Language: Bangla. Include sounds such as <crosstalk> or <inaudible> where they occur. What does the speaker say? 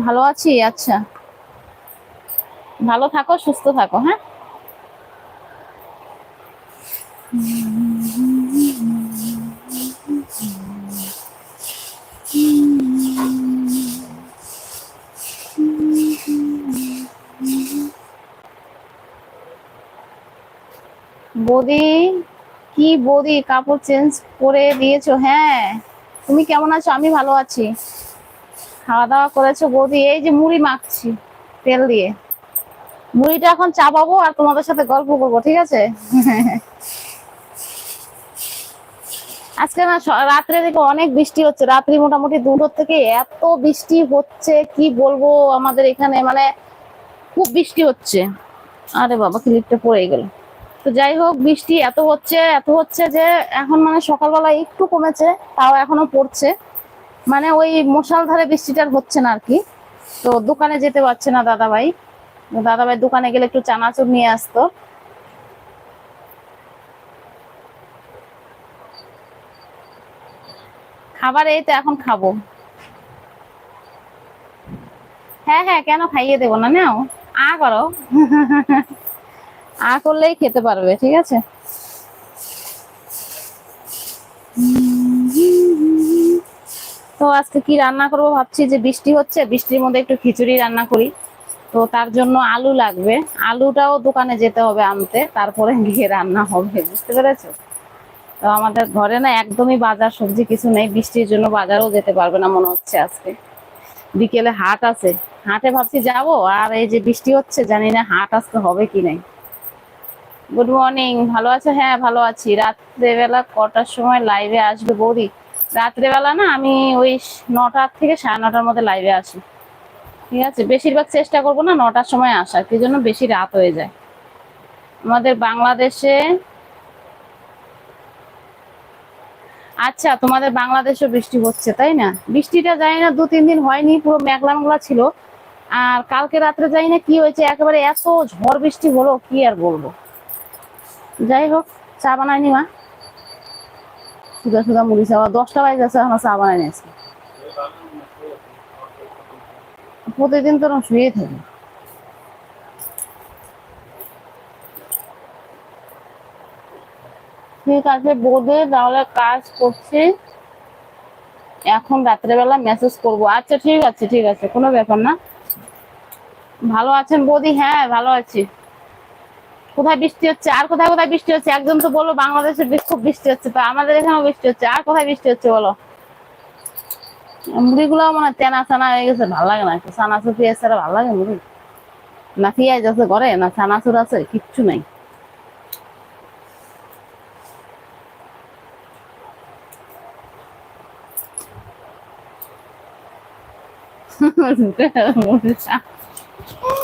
ভালো আছি? আচ্ছা। ভালো থাকো, সুস্থ থাকো হ্যাঁ? বৌদি, কি বৌদি কাপড় চেঞ্জ করে দিয়েছ? হ্যাঁ। তুমি কেমন আছো? আমি ভালো আছি। খাওয়া দাওয়া করেছ বৌদি, এই যে মুড়ি মাখছি, তেল দিয়ে। মুড়িটা এখন চাপাবো আর তোমাদের সাথে গল্প করব, ঠিক আছে? আজকে না রাত্রে থেকে অনেক বৃষ্টি হচ্ছে, রাত্রি মোটামুটি দুটোর থেকে এত বৃষ্টি হচ্ছে, কি বলব আমাদের এখানে মানে খুব বৃষ্টি হচ্ছে। আরে বাবা ক্লিপটা পড়ে গেল। তো যাই হোক, বৃষ্টি এত হচ্ছে এত হচ্ছে যে এখন মানে সকালবেলা একটু কমেছে, তাও এখনও পড়ছে। মানে ওই মশাল ধারে বৃষ্টিটার হচ্ছে না আর কি। তো দোকানে যেতে পারছে না দাদাভাই। দাদাভাই দোকানে গেলে একটু চানাচুর নিয়ে আসতো। খাবার এই তো এখন খাব। হ্যাঁ হ্যাঁ কেন খাইয়ে দেবো না? নাও, আ করো। আ করলেই খেতে পারবে, ঠিক আছে? তো আজকে কি রান্না করব ভাবছি যে বৃষ্টি হচ্ছে, বৃষ্টির মধ্যে একটু খিচুড়ি রান্না করি। তো তার জন্য আলু লাগবে। আলুটাও দোকানে যেতে হবে আনতে, তারপরে গিয়ে রান্না হবে, বুঝতে পেরেছ? তো আমাদের ঘরে না একদমই বাজার সবজি কিছু নেই, বৃষ্টির জন্য বাজারও যেতে পারবে না মনে হচ্ছে আজকে। বিকেলে হাট আছে, হাটে ভাবছি যাব, আর এই যে বৃষ্টি হচ্ছে, জানি না হাট আজকে হবে কি নাই। গুড মর্নিং, ভালো আছে? হ্যাঁ ভালো আছি। রাত্রেবেলা কটার সময় লাইভে আসবে বৌদি? রাত্রেবেলা না আমি ওই নটার থেকে সাড়ে নটার মধ্যে লাইভে আসি। ঠিক আছে? বেশিরভাগ চেষ্টা করব না নটার সময় আসার, কি জন্য? বেশি রাত হয়ে যায়। আমাদের বাংলাদেশে আচ্ছা তোমাদের বাংলাদেশেও বৃষ্টি হচ্ছে, তাই না? বৃষ্টিটা জানি না, দু, তিন দিন হয়নি, পুরো মেঘলা মেঘলা ছিল। আর কালকে রাত্রে যাই না কি হয়েছে, একেবারে এত ঝড় বৃষ্টি হলো, কি আর বলব? যাই হোক, চা বানায়নি মা। সুদা সুদা মুড়ি চা দশটা বাজে যাচ্ছে এখন চা বানায়নি আজকে প্রতিদিন তো শুয়ে থাকি। ঠিক আছে, বোধে তাহলে কাজ করছি। এখন রাত্রেবেলা মেসেজ করব। আচ্ছা ঠিক আছে ঠিক আছে, কোনো ব্যাপার না। ভালো আছেন বৌদি? হ্যাঁ ভালো আছি। কোথায় বৃষ্টি হচ্ছে? আর কোথায় কোথায় বৃষ্টি হচ্ছে? একজন তো বলল বাংলাদেশে খুব বৃষ্টি হচ্ছে তো, আমাদের এখানেও বৃষ্টি হচ্ছে। আর কোথায় বৃষ্টি হচ্ছে বলো? মুড়িগুলো মানে তেনা চানা হয়ে গেছে, ভালো লাগে না চানাচুর পেঁয়াজ ছাড়া ভালো লাগে মুড়ি। না পেঁয়াজ আছে ঘরে, না চানাচুর আছে, কিচ্ছু নাই। <laughs>